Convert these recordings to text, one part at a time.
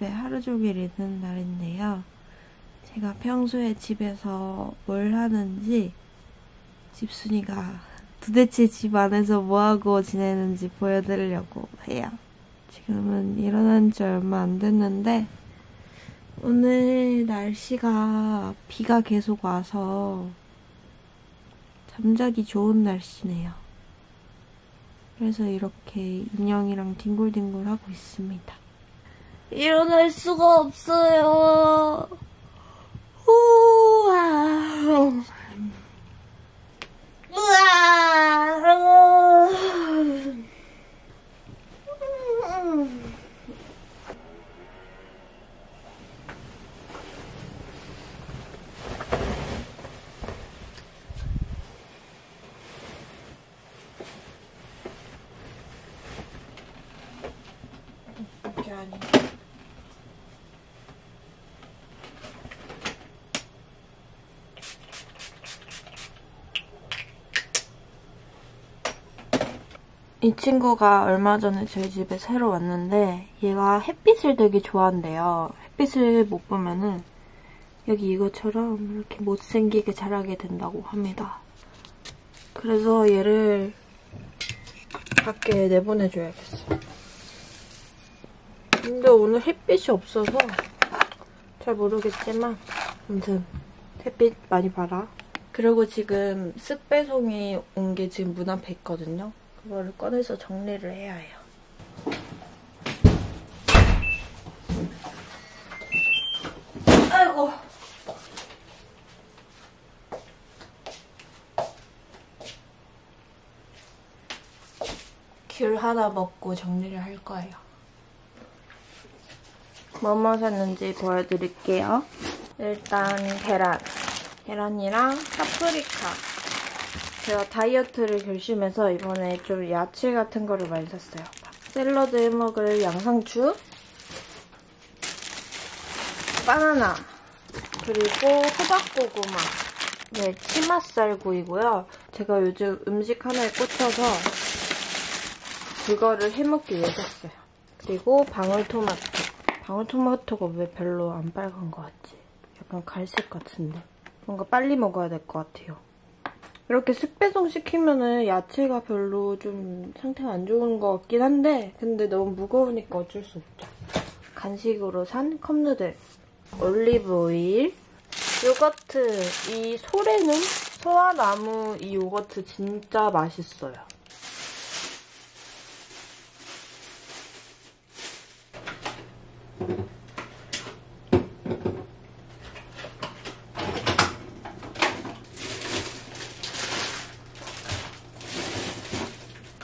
집에 하루 종일 있는 날인데요. 제가 평소에 집에서 뭘 하는지 집순이가 도대체 집 안에서 뭐하고 지내는지 보여드리려고 해요. 지금은 일어난 지 얼마 안 됐는데 오늘 날씨가 비가 계속 와서 잠자기 좋은 날씨네요. 그래서 이렇게 인형이랑 뒹굴뒹굴 하고 있습니다. 일어날 수가 없어요. 우와. 우와. 이게 아니. 이 친구가 얼마 전에 저희 집에 새로 왔는데 얘가 햇빛을 되게 좋아한대요. 햇빛을 못 보면은 여기 이것처럼 이렇게 못생기게 자라게 된다고 합니다. 그래서 얘를 밖에 내보내줘야겠어요. 근데 오늘 햇빛이 없어서 잘 모르겠지만 아무튼 햇빛 많이 봐라. 그리고 지금 습배송이 온 게 지금 문 앞에 있거든요. 그거를 꺼내서 정리를 해야 해요. 아이고. 귤 하나 먹고 정리를 할 거예요. 뭐뭐 샀는지 보여드릴게요. 일단 계란. 계란이랑 파프리카. 제가 다이어트를 결심해서 이번에 좀 야채 같은 거를 많이 샀어요. 샐러드 해 먹을 양상추, 바나나, 그리고 호박고구마, 네, 치맛살구이고요. 제가 요즘 음식 하나에 꽂혀서 그거를 해먹기 위해 샀어요. 그리고 방울토마토. 방울토마토가 왜 별로 안 빨간 것 같지? 약간 갈색 같은데. 뭔가 빨리 먹어야 될 것 같아요. 이렇게 습배송 시키면은 야채가 별로 좀 상태가 안 좋은 것 같긴 한데 근데 너무 무거우니까 어쩔 수 없죠. 간식으로 산 컵누들, 올리브 오일, 요거트. 이 소래는 소화나무 이 요거트 진짜 맛있어요.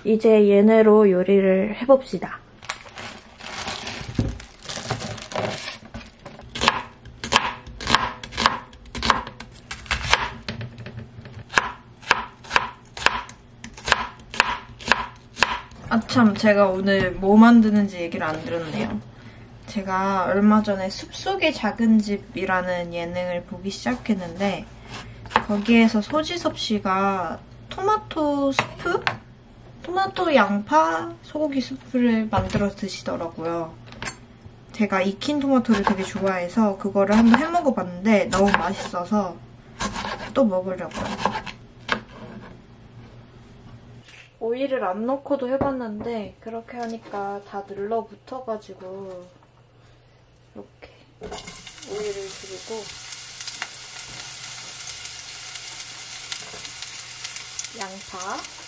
이제 얘네로 요리를 해봅시다. 아참 제가 오늘 뭐 만드는지 얘기를 안 들었네요. 제가 얼마 전에 숲속의 작은 집이라는 예능을 보기 시작했는데 거기에서 소지섭 씨가 토마토 스프? 토마토 양파 소고기 스프를 만들어 드시더라고요. 제가 익힌 토마토를 되게 좋아해서 그거를 한번 해먹어봤는데 너무 맛있어서 또 먹으려고요. 오일을 안 넣고도 해봤는데 그렇게 하니까 다 눌러붙어가지고 이렇게 오일을 두르고 양파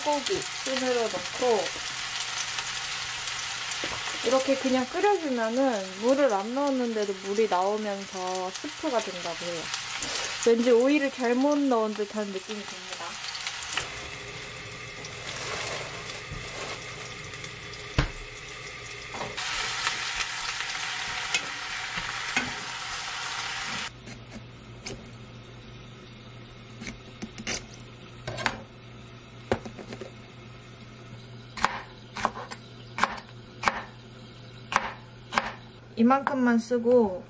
소고기 순으로 넣고 이렇게 그냥 끓여주면은 물을 안 넣었는데도 물이 나오면서 스프가 된다고 해요. 왠지 오일을 잘못 넣은 듯한 느낌이 듭니다. 이만큼만 쓰고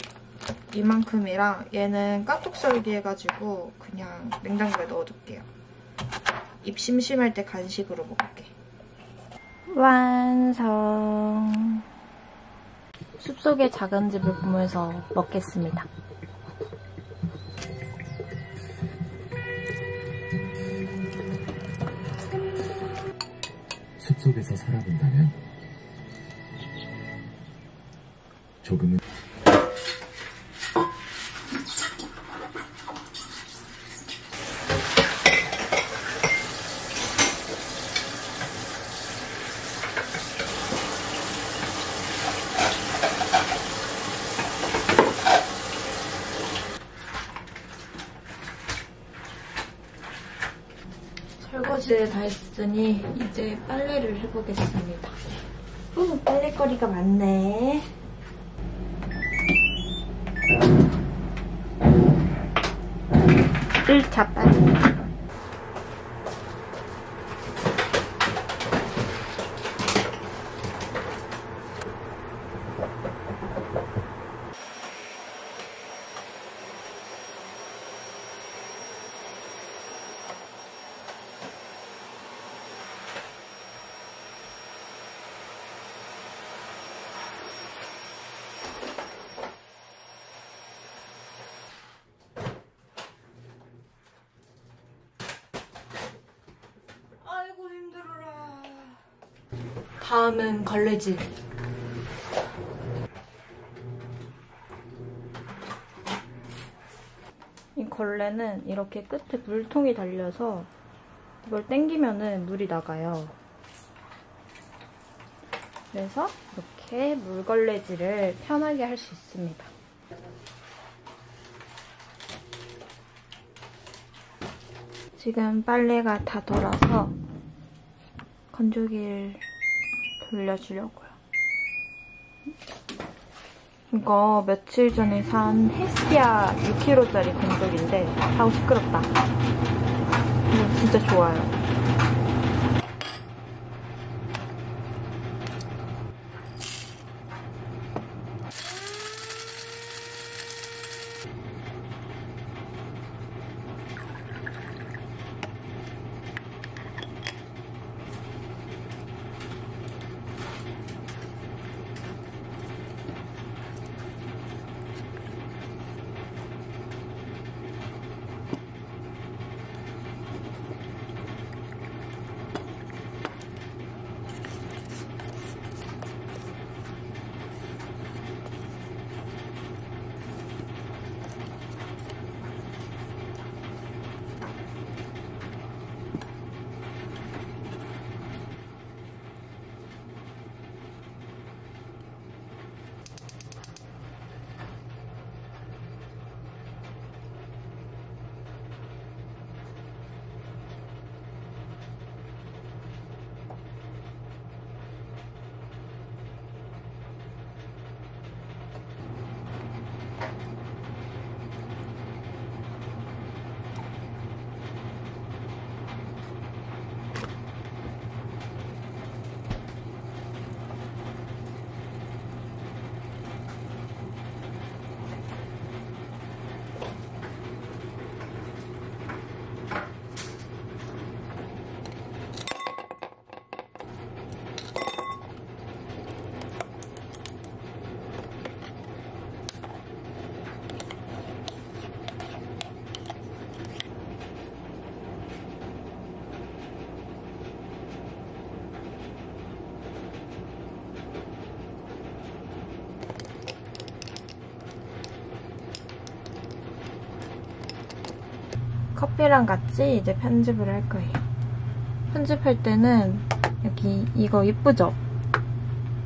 이만큼이랑 얘는 깍둑 썰기 해가지고 그냥 냉장고에 넣어둘게요. 입 심심할 때 간식으로 먹을게. 완성. 숲속의 작은 집을 보면서 먹겠습니다. 숲속에서 살아본다면 조금은 설거지를 다 했으니 이제 빨래를 해보겠습니다. 오, 빨래거리가 많네. 일차 빨래. 아이고 힘들어라. 다음은 걸레질. 이 걸레는 이렇게 끝에 물통이 달려서 이걸 당기면은 물이 나가요. 그래서 이렇게 물걸레질을 편하게 할 수 있습니다. 지금 빨래가 다 돌아서 건조기를 돌려주려고요. 이거 며칠 전에 산 헤스티아 6kg짜리 건조기인데 아우 시끄럽다. 이거 진짜 좋아요. 커피랑 같이 이제 편집을 할 거예요. 편집할 때는 여기 이거 이쁘죠?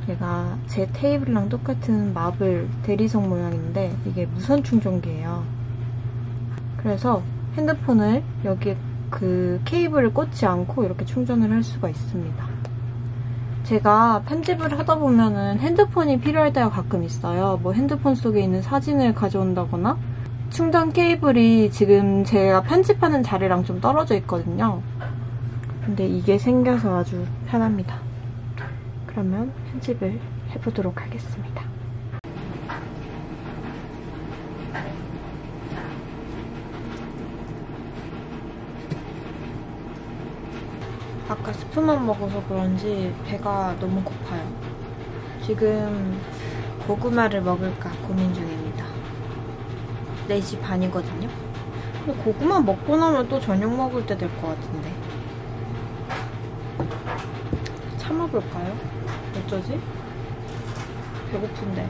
얘가 제 테이블이랑 똑같은 마블 대리석 모양인데 이게 무선 충전기예요. 그래서 핸드폰을 여기 그 케이블을 꽂지 않고 이렇게 충전을 할 수가 있습니다. 제가 편집을 하다 보면은 핸드폰이 필요할 때가 가끔 있어요. 뭐 핸드폰 속에 있는 사진을 가져온다거나 충전 케이블이 지금 제가 편집하는 자리랑 좀 떨어져 있거든요. 근데 이게 생겨서 아주 편합니다. 그러면 편집을 해보도록 하겠습니다. 아까 스프만 먹어서 그런지 배가 너무 고파요. 지금 고구마를 먹을까 고민 중입니다. 4시 반이거든요? 근데 고구마 먹고 나면 또 저녁 먹을 때 될 것 같은데. 참아볼까요? 어쩌지? 배고픈데.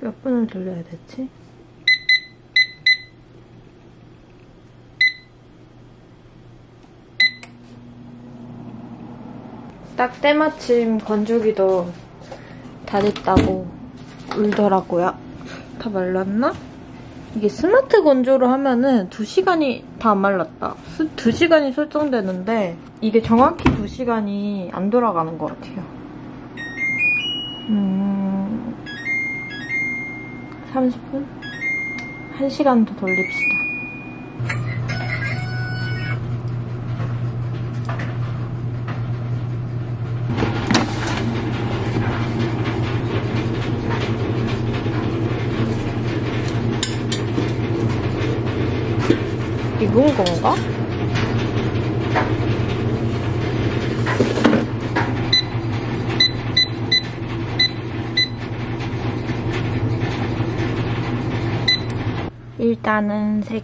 몇 분을 돌려야 되지? 딱 때마침 건조기도 다 됐다고 울더라고요. 다 말랐나? 이게 스마트 건조를 하면은 2시간이 다 안 말랐다. 2시간이 설정되는데 이게 정확히 2시간이 안 돌아가는 것 같아요. 음... 30분? 1시간 더 돌립시다. 익은 건가? 일단은 3개.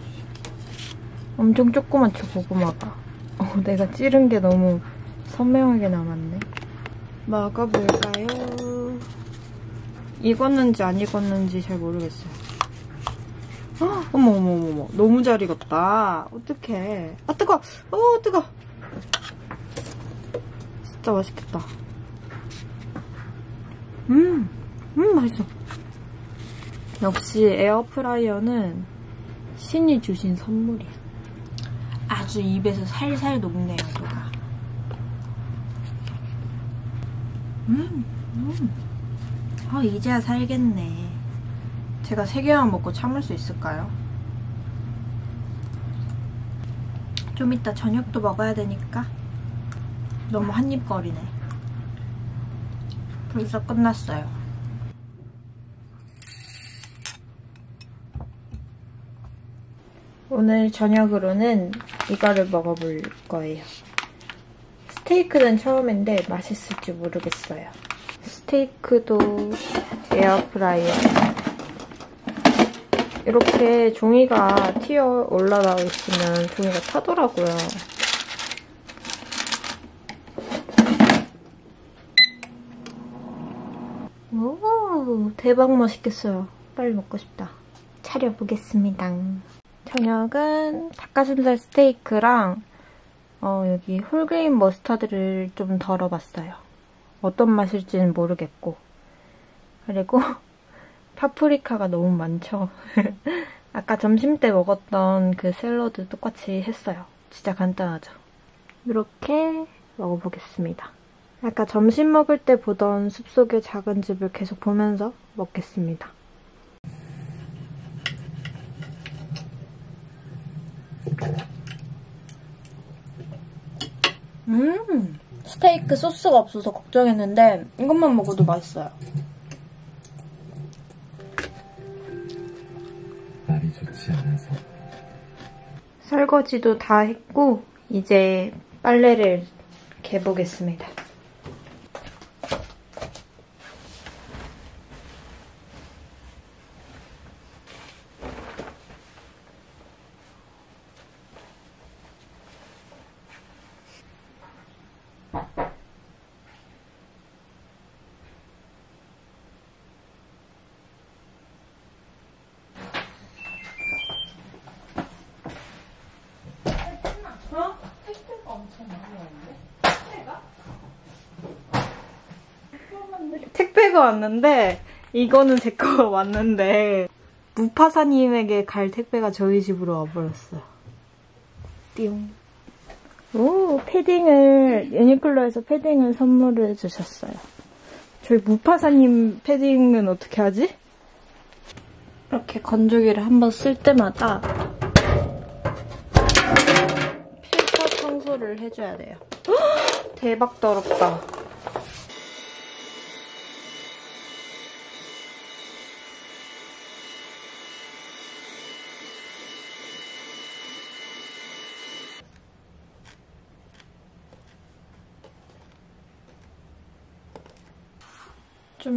엄청 조그맣죠, 고구마가. 어, 내가 찌른 게 너무 선명하게 남았네. 먹어볼까요? 익었는지 안 익었는지 잘 모르겠어요. 헉, 어머, 어머, 어머. 너무 잘 익었다. 어떡해. 아, 뜨거! 어, 뜨거! 진짜 맛있겠다. 음, 음, 맛있어. 역시 에어프라이어는 신이 주신 선물이야. 아주 입에서 살살 녹네요, 뭐가. 음, 음. 아, 이제야 살겠네. 제가 세 개만 먹고 참을 수 있을까요? 좀 이따 저녁도 먹어야 되니까 너무 한입거리네. 벌써 끝났어요. 오늘 저녁으로는 이거를 먹어볼 거예요. 스테이크는 처음인데 맛있을지 모르겠어요. 스테이크도 에어프라이어. 이렇게 종이가 튀어 올라가 있으면 종이가 타더라고요. 오, 대박 맛있겠어요. 빨리 먹고 싶다. 차려보겠습니다. 저녁은 닭가슴살 스테이크랑 어, 여기 홀그레인 머스타드를 좀 덜어봤어요. 어떤 맛일지는 모르겠고 그리고 파프리카가 너무 많죠. 아까 점심 때 먹었던 그 샐러드 똑같이 했어요. 진짜 간단하죠. 이렇게 먹어보겠습니다. 아까 점심 먹을 때 보던 숲속의 작은 집을 계속 보면서 먹겠습니다. 음, 스테이크 소스가 없어서 걱정했는데 이것만 먹어도 맛있어요. 날이 좋지 않아서 설거지도 다 했고 이제 빨래를 개보겠습니다. 어? 택배가 엄청 많이 왔는데? 택배가? 왔는데 이거는 제 거 왔는데 무파사님에게 갈 택배가 저희 집으로 와버렸어요. 띠용. 오, 패딩을, 유니클로에서 패딩을 선물을 주셨어요. 저희 무파사님 패딩은 어떻게 하지? 이렇게 건조기를 한번 쓸 때마다 필터 청소를 해줘야 돼요. 헉, 대박 더럽다.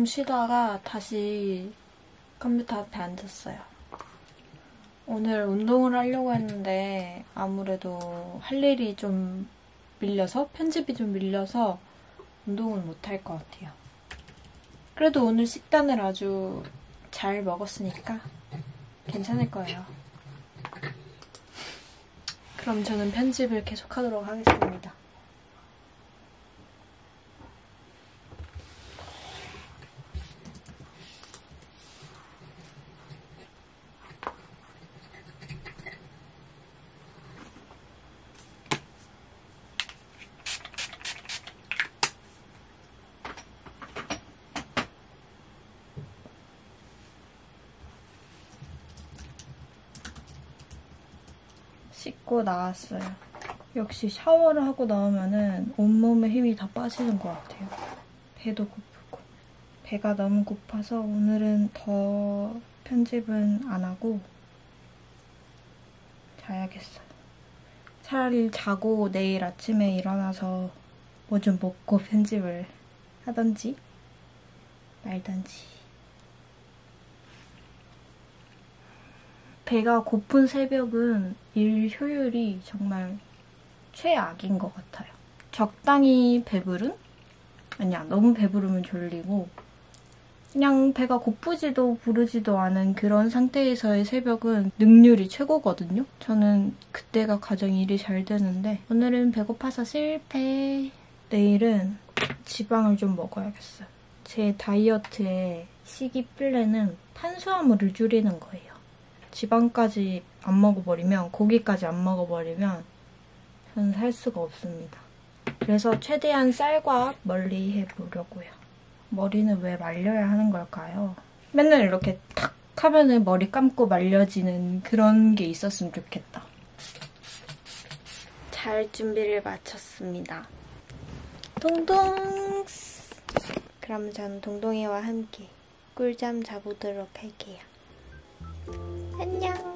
좀 쉬다가 다시 컴퓨터 앞에 앉았어요. 오늘 운동을 하려고 했는데 아무래도 할 일이 좀 밀려서 편집이 좀 밀려서 운동을 못 할 것 같아요. 그래도 오늘 식단을 아주 잘 먹었으니까 괜찮을 거예요. 그럼 저는 편집을 계속하도록 하겠습니다. 씻고 나왔어요. 역시 샤워를 하고 나오면은 온몸에 힘이 다 빠지는 것 같아요. 배도 고프고. 배가 너무 고파서 오늘은 더 편집은 안 하고 자야겠어요. 차라리 자고 내일 아침에 일어나서 뭐 좀 먹고 편집을 하던지 말던지. 배가 고픈 새벽은 일 효율이 정말 최악인 것 같아요. 적당히 배부른? 아니야, 너무 배부르면 졸리고, 그냥 배가 고프지도 부르지도 않은 그런 상태에서의 새벽은 능률이 최고거든요. 저는 그때가 가장 일이 잘 되는데, 오늘은 배고파서 실패. 내일은 지방을 좀 먹어야겠어요. 제 다이어트의 시기 플랜은 탄수화물을 줄이는 거예요. 지방까지 안 먹어버리면 고기까지 안 먹어버리면 저는 살 수가 없습니다. 그래서 최대한 쌀과 멀리 해보려고요. 머리는 왜 말려야 하는 걸까요? 맨날 이렇게 탁 하면은 머리 감고 말려지는 그런 게 있었으면 좋겠다. 잘 준비를 마쳤습니다. 동동! 그럼 저는 동동이와 함께 꿀잠 자보도록 할게요. 안녕.